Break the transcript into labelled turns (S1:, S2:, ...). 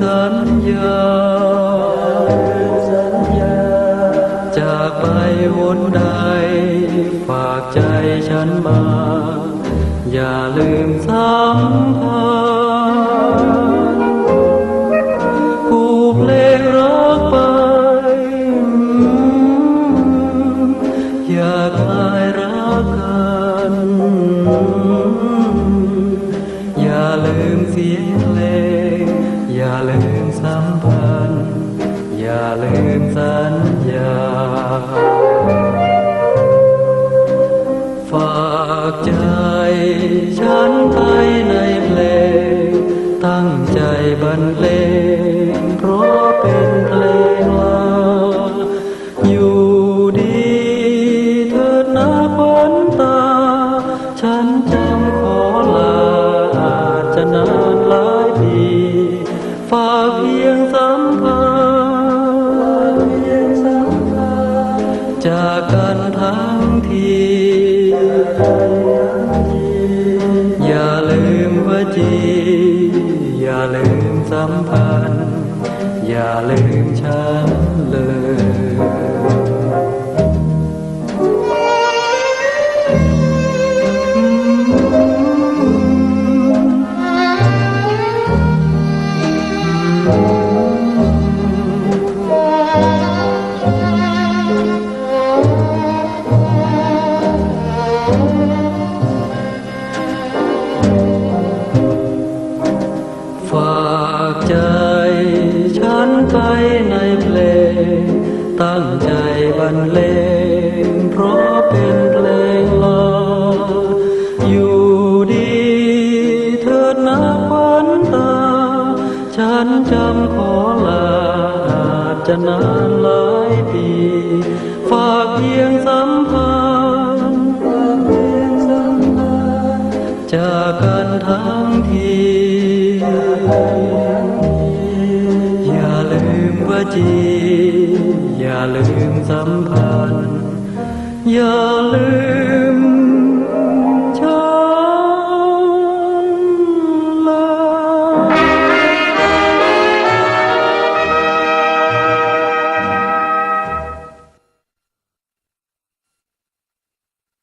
S1: สัญญา จากไปวนใด ฝากใจฉันมา อย่าลืมสัมพันธ์ผู้เลงรักไป อย่าคลายรักกัน อย่าลืมเสียงเพลงอย่า ลืมสัมพันธ์อย่าลืมสัญญา ฝากใจฉันไปในเพลง ตั้งใจบรรเลงเพราะเป็น จากกันทั้งที อย่าลืมว่าจี อย่าลืมสัมพันธ์ อย่าลืมฉันเลย ตั้งใจบรรเลงเพราะเป็นเพลงลาอยู่ดีเถิดนะขวัญตา ฉันจำขอลาอาจจะนานหลายปี ฝากเพียงสัมพันธ์จากกันทั้งที ว่าจี อย่าลืมสัมพันธ์อย่าลื